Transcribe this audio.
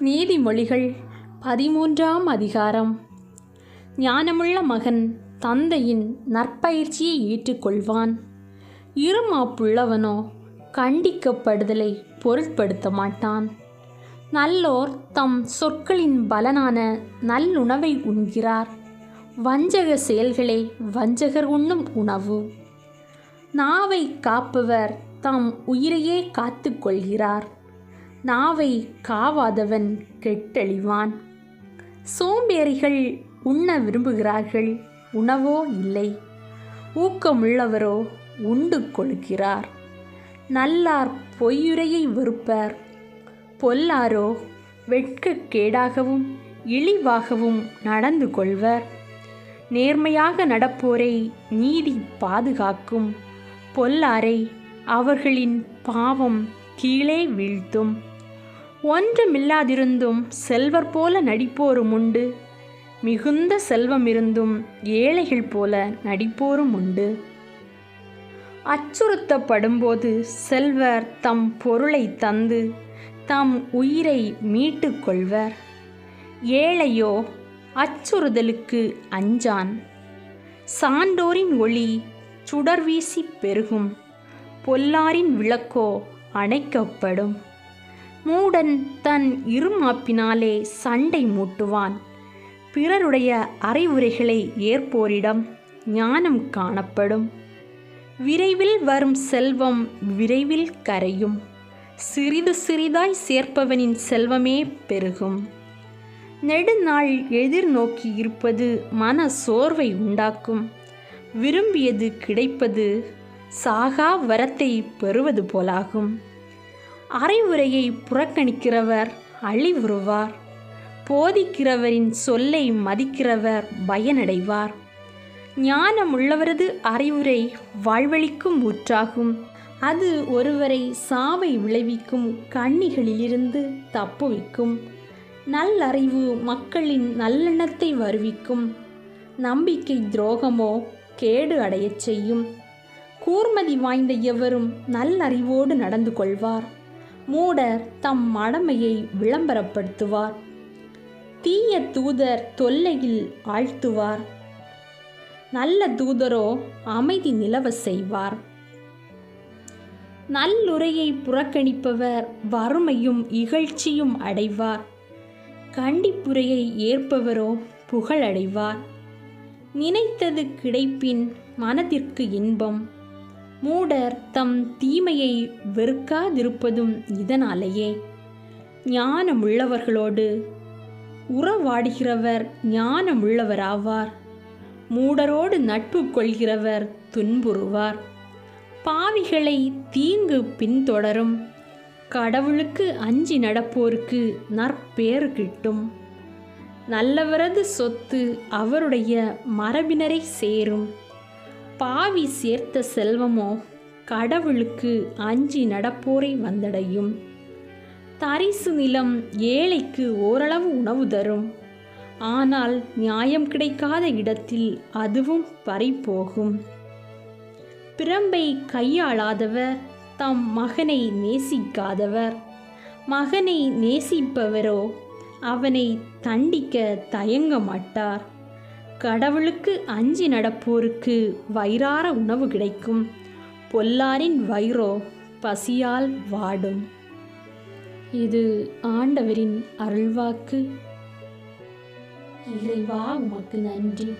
நீதிமொழிகள் பதிமூன்றாம் அதிகாரம். ஞானமுள்ள மகன் தந்தையின் நற்பயிற்சியை ஏற்றுக்கொள்வான். இருமாப்புள்ளவனோ கண்டிக்கப்படுதலை பொருட்படுத்த மாட்டான். நல்லோர் தம் சொற்களின் பலனான நல்லுணவை உண்கிறார். வஞ்சக செயல்களே வஞ்சகர் உண்ணும் உணவு. நாவை காப்பவர் தம் உயிரையே காத்து கொள்கிறார் நாவை காவாதவன் கெட்டழிவான். சோம்பேறிகள் உண்ண விரும்புகிறார்கள் உணவோ இல்லை. ஊக்கமுள்ளவரோ உண்டு கொள்கிறார். நல்லார் பொய்யுரையை வெறுப்பர். பொல்லாரோ வெட்கக்கேடாகவும் இழிவாகவும் நடந்து கொள்வர். நேர்மையாக நடப்போரை நீதி பாதுகாக்கும். பொல்லாரை அவர்களின் பாவம் கீழே வீழ்த்தும். ஒன்றுமில்லாதிருந்தும் செல்வர் போல நடிப்போரும் உண்டு. மிகுந்த செல்வம் இருந்தும் ஏழைகள் போல நடிப்போரும் உண்டு. அச்சுறுத்தப்படும்போது செல்வர் தம் பொருளை தந்து தம் உயிரை மீட்டு கொள்வர். ஏழையோ அச்சுறுதலுக்கு அஞ்சான். சான்றோரின் ஒளி சுடர்வீசி பெருகும். பொல்லாரின் விளக்கோ அணைக்கப்படும். மூடன் தன் இருமாப்பினாலே சண்டை மூட்டுவான். பிறருடைய அறிவுரைகளை ஏற்போரிடம் ஞானம் காணப்படும். விரைவில் வரும் செல்வம் விரைவில் கரையும். சிறிது சிறிதாய் சேர்ப்பவனின் செல்வமே பெருகும். நெடுநாள் எதிர்நோக்கி இருப்பது மன சோர்வை உண்டாக்கும். விரும்பியது கிடைப்பது சாகா வரத்தை பெறுவது போலாகும். அறிவுரையை புறக்கணிக்கிறவர் அழிவுறுவார். போதிக்கிறவரின் சொல்லை மதிக்கிறவர் பயனடைவார். ஞானமுள்ளவரது அறிவுரை வாழ்வழிக்கும் ஊற்றாகும். அது ஒருவரை சாவை விளைவிக்கும் கண்ணிகளிலிருந்து தப்புவிக்கும் நல்லறிவு மக்களின் நல்லெண்ணத்தை வருவிக்கும். நம்பிக்கை துரோகமோ கேடு அடையச் செய்யும். கூர்மதி வாய்ந்த எவரும் நல்லறிவோடு நடந்து கொள்வார். மூடர் தம் மடமையை விளம்பரப்படுத்துவார். தீய தூதர் தொல்லையில் ஆழ்த்துவார். நல்ல தூதரோ அமைதி நிலவ செய்வார். நல்லுரையை புறக்கணிப்பவர் வறுமையும் இகழ்ச்சியும் அடைவார். கண்டிப்புரையை ஏற்பவரோ புகழடைவார். நினைத்தது கிடைப்பின் மனதிற்கு இன்பம். மூடர் தம் தீமையை வெறுக்காதிருப்பதும் இதனாலேயே. ஞானமுள்ளவர்களோடு உறவாடுகிறவர் ஞானமுள்ளவராவார். மூடரோடு நட்பு கொள்கிறவர் துன்புறுவார். பாவிகளை தீங்கு பின்தொடரும். கடவுளுக்கு அஞ்சி நடப்போருக்கு நற்பேறு கிட்டும். நல்லவரது சொத்து அவருடைய மரபினரை சேரும். பாவி சேர்த்த செல்வமோ கடவுளுக்கு அஞ்சி நடப்போரை வந்தடையும். தரிசு நிலம் ஏழைக்கு ஓரளவு உணவு தரும். ஆனால் நியாயம் கிடைக்காத இடத்தில் அதுவும் பறிபோகும் பிரம்பை கையாளாதவர் தம் மகனை நேசிக்காதவர். மகனை நேசிப்பவரோ அவனை தண்டிக்க தயங்க மாட்டார். கடவுளுக்கு அஞ்சி நடப்போருக்கு வயிறார உணவு கிடைக்கும். பொல்லாரின் வயிறோ பசியால் வாடும். இது ஆண்டவரின் அருள்வாக்கு. இறைவா உமக்கு நன்றி.